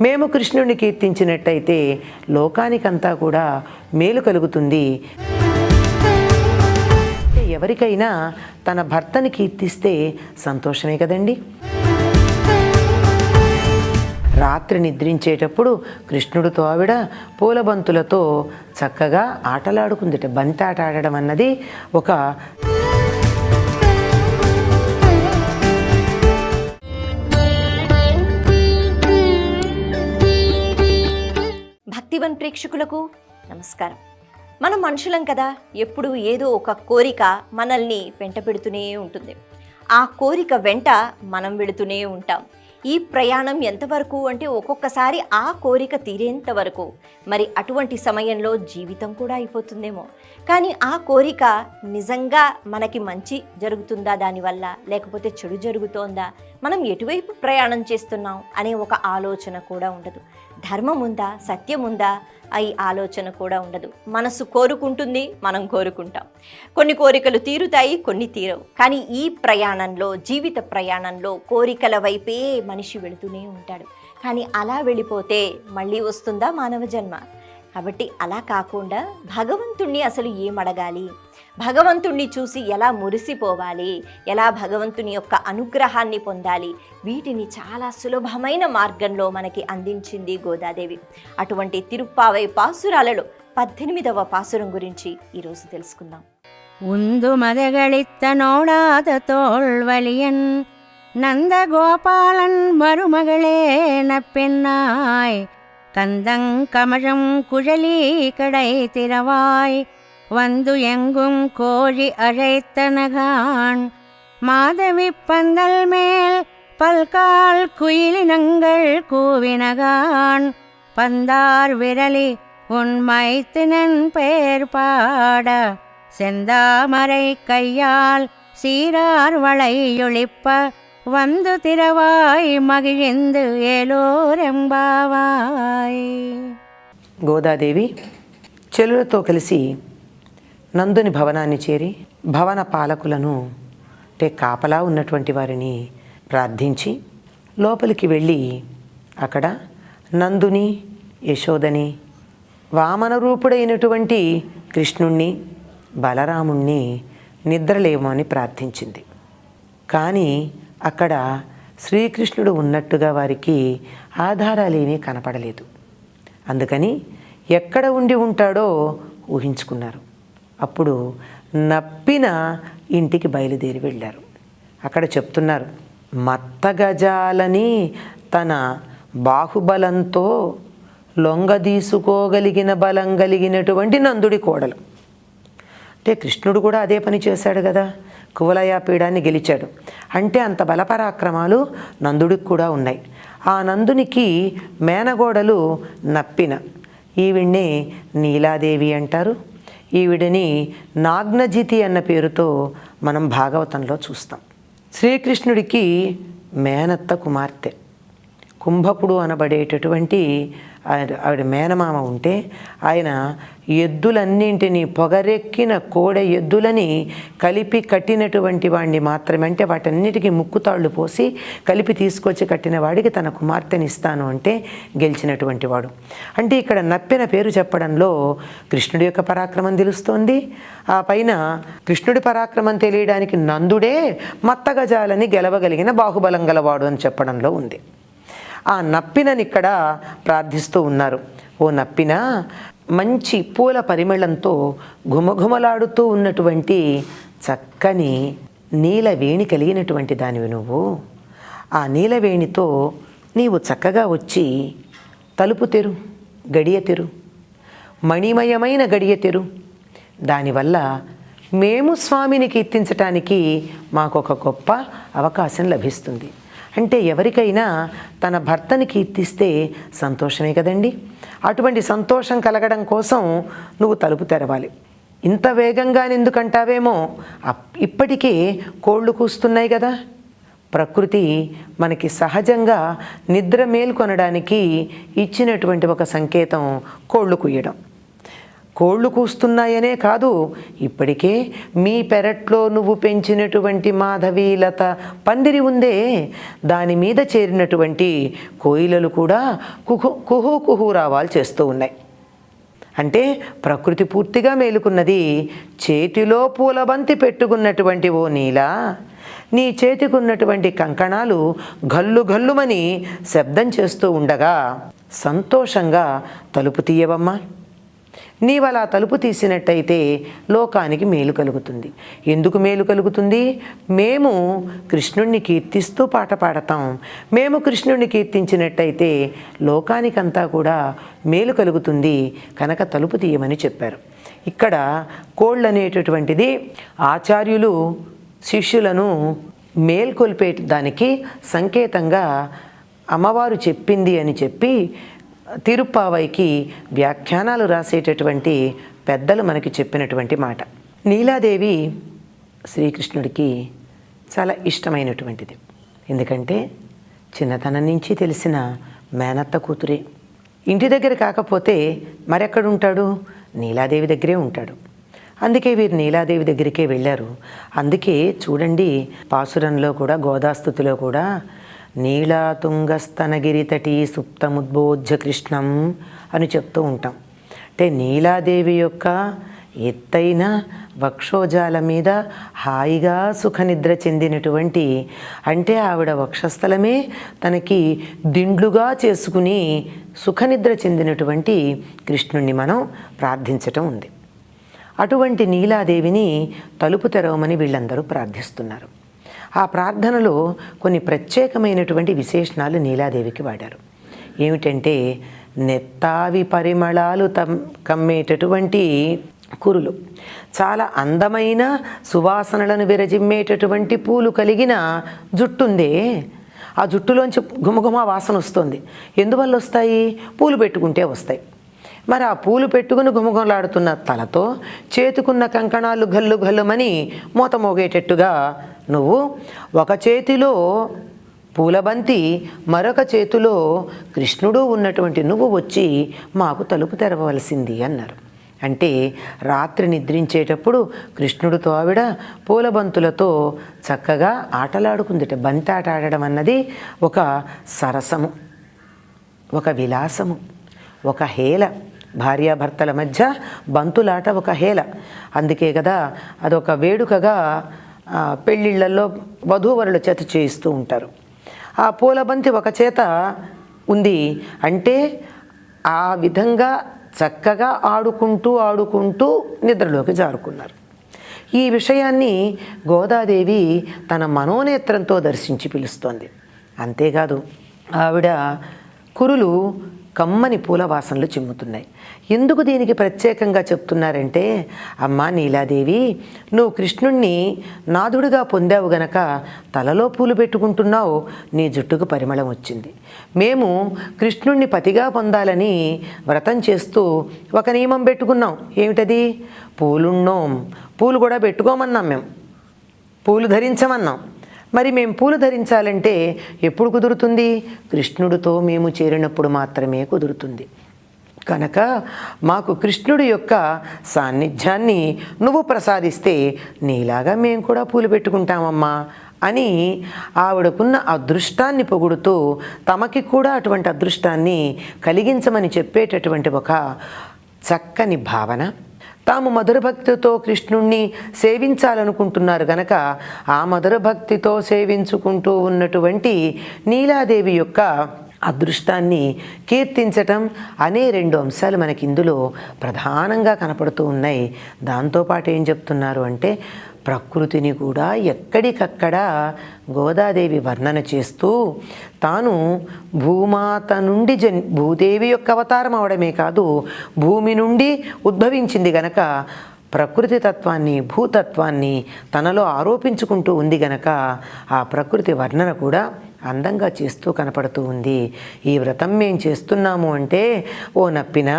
మేము కృష్ణుడిని కీర్తించినట్టయితే లోకానికంతా కూడా మేలు కలుగుతుంది. ఎవరికైనా తన భర్తని కీర్తిస్తే సంతోషమే కదండి. రాత్రి నిద్రించేటప్పుడు కృష్ణుడితో ఆవిడ పూలబంతులతో చక్కగా ఆటలాడుకుందిట. బంతి ఆట ఆడడం అన్నది ఒక ప్రేక్షకులకు నమస్కారం. మనం మనుషులం కదా ఎప్పుడు ఏదో ఒక కోరిక మనల్ని వెంట పెడుతూనే ఉంటుంది. ఆ కోరిక వెంట మనం వెళుతూనే ఉంటాం. ఈ ప్రయాణం ఎంతవరకు అంటే ఒక్కొక్కసారి ఆ కోరిక తీరేంత వరకు. మరి అటువంటి సమయంలో జీవితం కూడా అయిపోతుందేమో. కానీ ఆ కోరిక నిజంగా మనకి మంచి జరుగుతుందా దానివల్ల? లేకపోతే చెడు జరుగుతోందా? మనం ఎటువైపు ప్రయాణం చేస్తున్నాం? అనే ఒక ఆలోచన కూడా ఉండదు. ధర్మం ఉందా సత్యం ఉందా అయి ఆలోచన కూడా ఉండదు. మనసు కోరుకుంటుంది మనం కోరుకుంటాం. కొన్ని కోరికలు తీరుతాయి కొన్ని తీరవు. కానీ ఈ ప్రయాణంలో జీవిత ప్రయాణంలో కోరికల వైపే మనిషి వెళుతూనే ఉంటాడు. కానీ అలా వెళ్ళిపోతే మళ్ళీ వస్తుందా మానవ జన్మ? కాబట్టి అలా కాకుండా భగవంతుణ్ణి అసలు ఏమడగాలి భగవంతుణ్ణి చూసి ఎలా మురిసిపోవాలి ఎలా భగవంతుని యొక్క అనుగ్రహాన్ని పొందాలి వీటిని చాలా సులభమైన మార్గంలో మనకి అందించింది గోదాదేవి అటువంటి తిరుప్పావై పాసురాలలో పద్దెనిమిదవ పాసురం గురించి ఈరోజు తెలుసుకుందాం உந்து மதகளித்த நோடாத தோல்வலியன் நந்தகோபாலன் மருமகளே நப்பெண்ணாய் கந்தங்கமழம் குழலி கடை திறவாய் வந்து எங்கும் கோழி அழைத்தனகான் மாதவி பந்தல் மேல் பல்கால் குயிலினங்கள் கூவினகான் பந்தார் விரலி உன் பெயர் பாட செந்தாமரை கையால் சீரார் வளையொழிப்ப வந்து திரவாய் மகிழ்ந்து ஏலோரெம்பாவாய் గోదాదేవి చెలులతో కలిసి నందుని భవనాన్ని చేరి భవన పాలకులను అంటే కాపలా ఉన్నటువంటి వారిని ప్రార్థించి లోపలికి వెళ్ళి అక్కడ నందుని యశోదని వామన రూపుడైనటువంటి కృష్ణుణ్ణి బలరాముణ్ణి నిద్రలేమని ప్రార్థించింది కానీ అక్కడ శ్రీకృష్ణుడు ఉన్నట్టుగా వారికి ఆధారాలేమీ కనపడలేదు. అందుకని ఎక్కడ ఉండి ఉంటాడో ఊహించుకున్నారు. అప్పుడు నప్పిన ఇంటికి బయలుదేరి వెళ్ళారు. అక్కడ చెప్తున్నారు మత్తగజాలని తన బాహుబలంతో లొంగదీసుకోగలిగిన బలం కలిగినటువంటి నందుడి కోడలు. అంటే కృష్ణుడు కూడా అదే పని చేశాడు కదా. కువలయాపీడాన్ని గెలిచాడు. అంటే అంత బలపరాక్రమాలు నందుడికి కూడా ఉన్నాయి. ఆ నందునికి మేనగోడలు నప్పిన. ఈవిడ్ని నీలాదేవి అంటారు. ఈవిడని నాగ్నజితి అన్న పేరుతో మనం భాగవతంలో చూస్తాం. శ్రీకృష్ణుడికి మేనత్త కుమార్తె. కుంభకుడు అనబడేటటువంటి ఆవిడ మేనమామ ఉంటే ఆయన ఎద్దులన్నింటినీ పొగరెక్కిన కోడె ఎద్దులని కలిపి కట్టినటువంటి వాడిని మాత్రమే అంటే వాటన్నిటికీ ముక్కుతాళ్ళు పోసి కలిపి తీసుకొచ్చి కట్టిన వాడికి తన కుమార్తెని ఇస్తాను అంటే గెలిచినటువంటి వాడు. అంటే ఇక్కడ నప్పిన పేరు చెప్పడంలో కృష్ణుడి యొక్క పరాక్రమం తెలుస్తోంది. ఆ పైన కృష్ణుడి పరాక్రమం తెలియడానికి నందుడే మత్తగజాలని గెలవగలిగిన బాహుబలం గలవాడు అని చెప్పడంలో ఉంది. ఆ నప్పినని ఇక్కడ ప్రార్థిస్తూ ఉన్నారు. ఓ నప్పిన మంచి పూల పరిమళంతో ఘుమఘుమలాడుతూ ఉన్నటువంటి చక్కని నీలవేణి కలిగినటువంటి దానివి నువ్వు. ఆ నీలవేణితో నీవు చక్కగా వచ్చి తలుపు తెరు గడియ తెరు మణిమయమైన గడియ తెరు. దానివల్ల మేము స్వామిని కీర్తించటానికి మాకు ఒక గొప్ప అవకాశం లభిస్తుంది. అంటే ఎవరికైనా తన భర్తని కీర్తిస్తే సంతోషమే కదండి. అటువంటి సంతోషం కలగడం కోసం నువ్వు తలుపు తెరవాలి. ఇంత వేగంగా ఎందుకంటావేమో అప్- ఇప్పటికే కోళ్ళు కూస్తున్నాయి కదా. ప్రకృతి మనకి సహజంగా నిద్ర మేల్కొనడానికి ఇచ్చినటువంటి ఒక సంకేతం కోళ్ళు కుయ్యడం. కోళ్ళు కూస్తున్నాయనే కాదు ఇప్పటికే మీ పెరట్లో నువ్వు పెంచినటువంటి మాధవీలత పందిరి ఉందే. దాని మీద చేరినటువంటి కోయిలలు కూడా కుహు కుహు కుహు రావాలు చేస్తూ ఉన్నాయి. అంటే ప్రకృతి పూర్తిగా మేలుకున్నది చేతిలో పూలబంతి పెట్టుకున్నటువంటి ఓ నీల నీ చేతికి ఉన్నటువంటి కంకణాలు గల్లు గల్లుమని శబ్దం చేస్తూ ఉండగా సంతోషంగా తలుపు తీయవమ్మా. నీవలా తలుపు తీసినట్టయితే లోకానికి మేలు కలుగుతుంది. ఎందుకు మేలు కలుగుతుంది? మేము కృష్ణుణ్ణి కీర్తిస్తూ పాట పాడతాం. మేము కృష్ణుణ్ణి కీర్తించినట్టయితే లోకానికంతా కూడా మేలు కలుగుతుంది. కనుక తలుపు తీయమని చెప్పారు. ఇక్కడ కోళ్ళు అనేటటువంటిది ఆచార్యులు శిష్యులను మేల్కొల్పే దానికి సంకేతంగా అమ్మవారు చెప్పింది అని చెప్పి తిరుప్పావైకి వ్యాఖ్యానాలు రాసేటటువంటి పెద్దలు మనకి చెప్పినటువంటి మాట. నీలాదేవి శ్రీకృష్ణుడికి చాలా ఇష్టమైనటువంటిది. ఎందుకంటే చిన్నతనం నుంచి తెలిసిన మేనత్త కూతురే. ఇంటి దగ్గర కాకపోతే మరెక్కడుంటాడు? నీలాదేవి దగ్గరే ఉంటాడు. అందుకే వీరు నీలాదేవి దగ్గరికే వెళ్ళారు. అందుకే చూడండి పాసురంలో కూడా గోదాస్థుతిలో కూడా నీలాతుంగస్తనగిరి తటి సుప్తముద్బోధ్య కృష్ణం అని చెప్తూ ఉంటాం. అంటే నీలాదేవి యొక్క ఎత్తైన వక్షోజాల మీద హాయిగా సుఖనిద్ర చెందినటువంటి అంటే ఆవిడ వక్షస్థలమే తనకి దిండ్లుగా చేసుకుని సుఖనిద్ర చెందినటువంటి కృష్ణుణ్ణి మనం ప్రార్థించటం ఉంది. అటువంటి నీలాదేవిని తలుపు తెరవమని వీళ్ళందరూ ప్రార్థిస్తున్నారు. ఆ ప్రార్థనలో కొన్ని ప్రత్యేకమైనటువంటి విశేషణాలు నీలాదేవికి వాడారు. ఏమిటంటే నెత్తావి పరిమళాలు తమ్ కమ్మేటటువంటి కురులు చాలా అందమైన సువాసనలను విరజిమ్మేటటువంటి పూలు కలిగిన జుట్టుందే. ఆ జుట్టులోంచి గుమగుమ వాసన వస్తుంది. ఎందువల్ల వస్తాయి? పూలు పెట్టుకుంటే వస్తాయి. మరి ఆ పూలు పెట్టుకుని గుమగుమలాడుతున్న తలతో చేతుకున్న కంకణాలు గల్లు గల్లుమని మూత మోగేటట్టుగా నువ్వు ఒక చేతిలో పూలబంతి మరొక చేతిలో కృష్ణుడు ఉన్నటువంటి నువ్వు వచ్చి మాకు తలుపు తెరవలసింది అన్నారు. అంటే రాత్రి నిద్రించేటప్పుడు కృష్ణుడితో ఆవిడ పూలబంతులతో చక్కగా ఆటలాడుకుందిట. బంతి ఆట ఆడడం అన్నది ఒక సరసము ఒక విలాసము ఒక హేళ. భార్యాభర్తల మధ్య బంతులాట ఒక హేళ. అందుకే కదా అదొక వేడుకగా పెళ్ళిళ్ళల్లో వధూవరుల చేత చేయిస్తూ ఉంటారు. ఆ పూలబంతి ఒక చేత ఉంది అంటే ఆ విధంగా చక్కగా ఆడుకుంటూ ఆడుకుంటూ నిద్రలోకి జారుకున్నారు. ఈ విషయాన్ని గోదాదేవి తన మనోనేత్రంతో దర్శించి పిలుస్తోంది. అంతేకాదు ఆవిడ కురులు కమ్మని పూల వాసనలు చిమ్ముతున్నాయి. ఎందుకు దీనికి ప్రత్యేకంగా చెప్తున్నారంటే అమ్మా నీలాదేవి నువ్వు కృష్ణుణ్ణి నాదుడుగా పొందావు గనక తలలో పూలు పెట్టుకుంటున్నావు నీ జుట్టుకు పరిమళం వచ్చింది. మేము కృష్ణుణ్ణి పతిగా పొందాలని వ్రతం చేస్తూ ఒక నియమం పెట్టుకున్నాం. ఏమిటది? పూలున్నోం. పూలు కూడా పెట్టుకోమన్నాం మేము. పూలు ధరించమన్నాం. మరి మేము పూలు ధరించాలంటే ఎప్పుడు కుదురుతుంది? కృష్ణుడితో మేము చేరినప్పుడు మాత్రమే కుదురుతుంది. కనుక మాకు కృష్ణుడి యొక్క సాన్నిధ్యాన్ని నువ్వు ప్రసాదిస్తే నీలాగా మేము కూడా పూలు పెట్టుకుంటామమ్మా అని ఆవిడకున్న అదృష్టాన్ని పొగుడుతూ తమకి కూడా అటువంటి అదృష్టాన్ని కలిగించమని చెప్పేటటువంటి ఒక చక్కని భావన తాము మధుర భక్తితో కృష్ణుణ్ణి సేవించాలనుకుంటున్నారు గనక ఆ మధుర భక్తితో సేవించుకుంటూ ఉన్నటువంటి నీలాదేవి యొక్క అదృష్టాన్ని కీర్తించటం అనే రెండు అంశాలు మనకి ఇందులో ప్రధానంగా కనపడుతూ ఉన్నాయి. దాంతోపాటు ఏం చెప్తున్నారు అంటే ప్రకృతిని కూడా ఎక్కడికక్కడ గోదాదేవి వర్ణన చేస్తూ తాను భూమాత నుండి జన్ భూదేవి యొక్క అవతారం అవడమే కాదు భూమి నుండి ఉద్భవించింది గనక ప్రకృతి తత్వాన్ని భూతత్వాన్ని తనలో ఆరోపించుకుంటూ ఉంది గనక ఆ ప్రకృతి వర్ణన కూడా అందంగా చేస్తూ కనపడుతూ ఉంది. ఈ వ్రతం మేం చేస్తున్నాము అంటే ఓ నప్పినా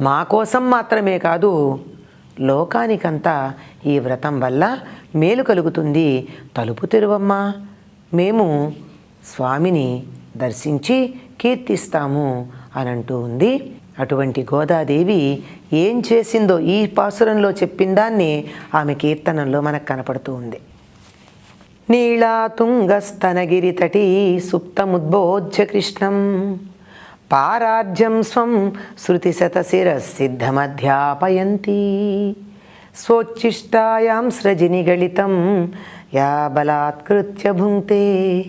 మా కోసం మాత్రమే కాదు లోకానికంతా ఈ వ్రతం వల్ల మేలు కలుగుతుంది. తలుపు తెరువమ్మా. మేము స్వామిని దర్శించి కీర్తిస్తాము అని అంటూ ఉంది. అటువంటి గోదాదేవి ఏం చేసిందో ఈ పాసురంలో చెప్పిన దాన్ని ఆమె కీర్తనంలో మనకు కనపడుతూ ఉంది. నీళాతుంగస్తనగిరితటీ సుప్తముద్బోధ్య కృష్ణం పారార్జం స్వం శృతిశతశిరసిద్ధమధ్యాపయంతి స్వోచ్ఛిష్టాయాం సృజినిగళితం యా బలాత్కృత్య భుంక్తే.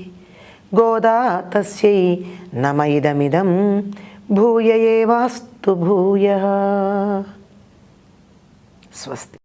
గోదా తస్యై నమ ఇదమిదం భూయ ఏవాస్తు భూయ. స్వస్తి.